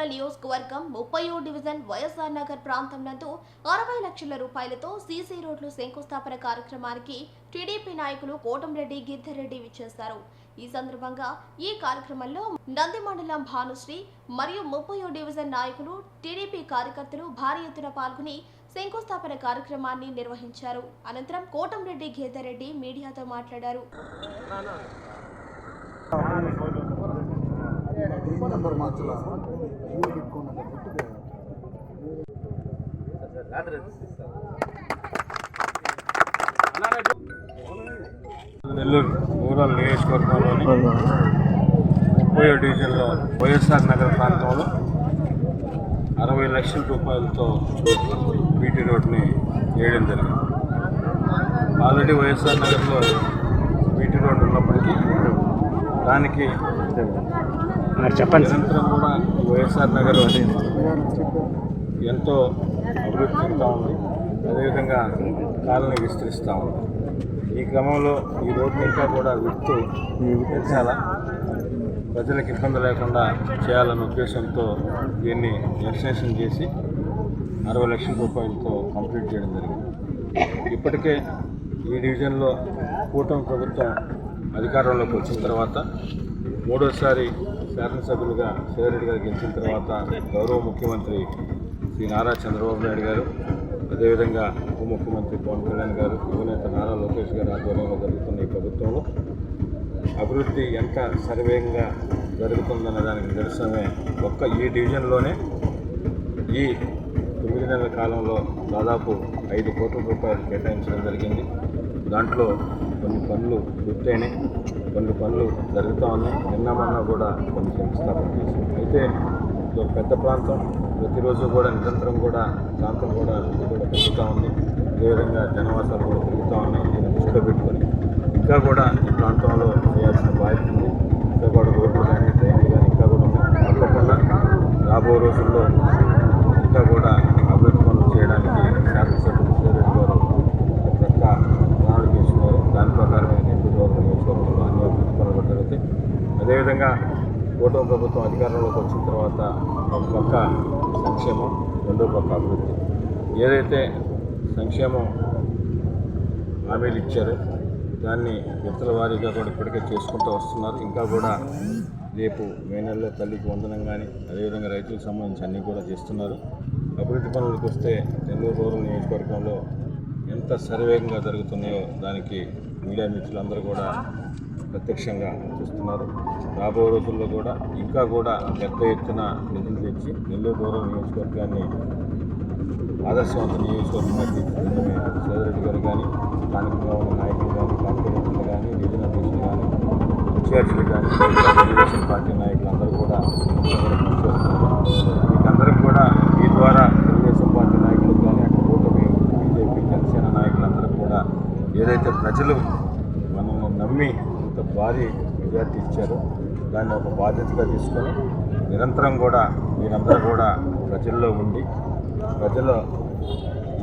Rural నియోజకవర్గం ముప్పయో division YSR Nagar ప్రాంతం నందు అరవై లక్షల రూపాయలతో సీసీ రోడ్లు శంకుస్థాపన కార్యక్రమానికి టీడీపీ నాయకులు కోటంరెడ్డి గిద్దరెడ్డి విచ్చేశారు. ఈ సందర్భంగా ఈ కార్యక్రమంలో నంది మండలం భానుశ్రీ మరియు ముప్పయో డివిజన్ నాయకులు టీడీపీ కార్యకర్తలు భారీ ఎత్తున పాల్గొని శంకుస్థాపన కార్యక్రమాన్ని నిర్వహించారు. అనంతరం కోటంరెడ్డి గీతారెడ్డి మీడియాతో మాట్లాడారు. టీం నెల్లూరు రూరల్ నియోజకవర్గంలోని ముప్పై డివిజన్లో వైఎస్ఆర్ నగర ప్రాంతంలో అరవై లక్షల రూపాయలతో బీటీ రోడ్ని వేయడం జరిగింది. ఆల్రెడీ వైఎస్ఆర్ నగర్లో బీటీ రోడ్ ఉన్నప్పటికీ దానికి చెప్పండి. నిరంతరం కూడా వైఎస్ఆర్ నగర్ అనేది ఎంతో అభివృద్ధి చెందుతూ ఉంది. అదేవిధంగా కాలనీ విస్తరిస్తూ ఉంది. ఈ క్రమంలో ఈ రోడ్డు ఇంకా కూడా విత్తు పెంచాలా ప్రజలకు ఇబ్బంది లేకుండా చేయాలన్న ఉద్దేశంతో దీన్ని ఎక్స్టెన్షన్ చేసి అరవై లక్షల రూపాయలతో కంప్లీట్ చేయడం జరిగింది. ఇప్పటికే ఈ డివిజన్లో కూటమి ప్రభుత్వం అధికారంలోకి వచ్చిన తర్వాత మూడోసారి శాసనసభ్యులుగా శివరెడ్డి గారు గెలిచిన తర్వాత గౌరవ ముఖ్యమంత్రి శ్రీ నారా చంద్రబాబు నాయుడు గారు అదేవిధంగా ఉప ముఖ్యమంత్రి పవన్ కళ్యాణ్ గారు యువనేత నారా లోకేష్ గారు ఆధ్వర్యంలో జరుగుతున్న ఈ ప్రభుత్వంలో అభివృద్ధి ఎంత సర్వేగంగా జరుగుతుందన్న దానికి నిదర్శనమే ఒక్క ఈ డివిజన్లోనే ఈ తొమ్మిది నెలల కాలంలో దాదాపు ఐదు కోట్ల రూపాయలు కేటాయించడం జరిగింది. దాంట్లో కొన్ని పనులు పూర్తయినాయి. కొన్ని పనులు జరుగుతూ ఉన్నాయి. నిన్న మొన్న కూడా కొన్ని శంకుస్థాపన చేశాం అయితే ఇదో ఒక పెద్ద ప్రాంతం. ప్రతిరోజు కూడా నిరంతరం కూడా ప్రాంతం కూడా అభివృద్ధి కూడా పెరుగుతూ ఉంది. అదేవిధంగా జనవాసాలు కూడా పెరుగుతూ ఉన్నాయి. దీన్ని దృష్టిలో పెట్టుకొని ఇంకా కూడా ఈ ప్రాంతంలో చేయాల్సిన బాధ్యత ఉంది. ఇంకా కూడా రోడ్లు కానీ ట్రైన్లు కానీ ఇంకా కూడా తప్పకుండా రాబో రోజులు ఇంకా కూడా అభివృద్ధి పనులు చేయడానికి శాసనసభ్యులు శ్రీరెడ్డి గారు ఒక పెద్ద ప్రణాళిక చేస్తున్నారు దాని ప్రకారమే నెల్లూరు గవర్నమెంట్ నియోజకవర్గంలో అన్ని అభివృద్ధి పనులు కూడా జరుగుతాయి అదేవిధంగా కూటమి ప్రభుత్వం అధికారంలోకి వచ్చిన తర్వాత ఒక పక్క సంక్షేమం రెండో పక్క అభివృద్ధి. ఏదైతే సంక్షేమం హామీలు ఇచ్చారో దాన్ని విడతల వారీగా కూడా ఇప్పటికే చేసుకుంటూ వస్తున్నారు. ఇంకా కూడా రేపు మే నెలలో తల్లికి వందనం కానీ అదేవిధంగా రైతులకు సంబంధించి అన్నీ కూడా చేస్తున్నారు. అభివృద్ధి పనులకు వస్తే నెల్లూరు రూరల్ నియోజకవర్గంలో ఎంత సర్వేగంగా జరుగుతున్నాయో దానికి మీడియా మిత్రులందరూ కూడా ప్రత్యక్షంగా చూస్తున్నారు. రాబోయే రోజుల్లో కూడా ఇంకా కూడా పెద్ద ఎత్తున నిధులు తెచ్చి నెల్లూరు రూరల్ నియోజకవర్గాన్ని ఆదర్శవంత నియోజకవర్గంగా తీర్చిదిద్దడమే. సోదరెడ్డి గారు కానీ స్థానికంగా ఉన్న నాయకులు కానీ కార్యకర్తలు కానీ రీజనల్ అధ్యక్షులు కానీ ఇన్ఛార్జీలు కానీ తెలుగుదేశం పార్టీ నాయకులు అందరూ కూడా మీకందరికి కూడా మీ ద్వారా తెలుగుదేశం పార్టీ నాయకులకు కానీ అక్కడ కూటమి బీజేపీ జనసేన నాయకులందరూ కూడా ఏదైతే ప్రజలు మనల్ని నమ్మి భారీ మెజార్టీ ఇచ్చారు. దాన్ని ఒక బాధ్యతగా తీసుకొని నిరంతరం కూడా మీరందరూ కూడా ప్రజల్లో ఉండి ప్రజలు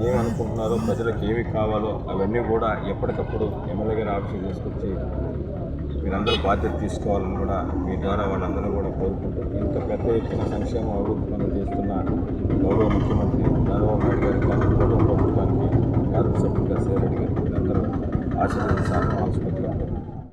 ఏమనుకుంటున్నారో ప్రజలకు ఏమి కావాలో అవన్నీ కూడా ఎప్పటికప్పుడు ఎమ్మెల్యే గారి ఆఫీస్ తీసుకొచ్చి మీరందరూ బాధ్యత తీసుకోవాలని కూడా మీ ద్వారా వాళ్ళందరూ కూడా కోరుకుంటారు ఇంత పెద్ద ఎత్తున సంక్షేమ అభివృద్ధి పనులు చేస్తున్న గౌరవ ముఖ్యమంత్రి చంద్రబాబు నాయుడు గారి కానీ కుటుంబ ప్రభుత్వానికి శాసనసభ్యులుగా సేరెడ్డి గారికి అందరూ ఆశీర్వదించాలని ఆసుపత్రి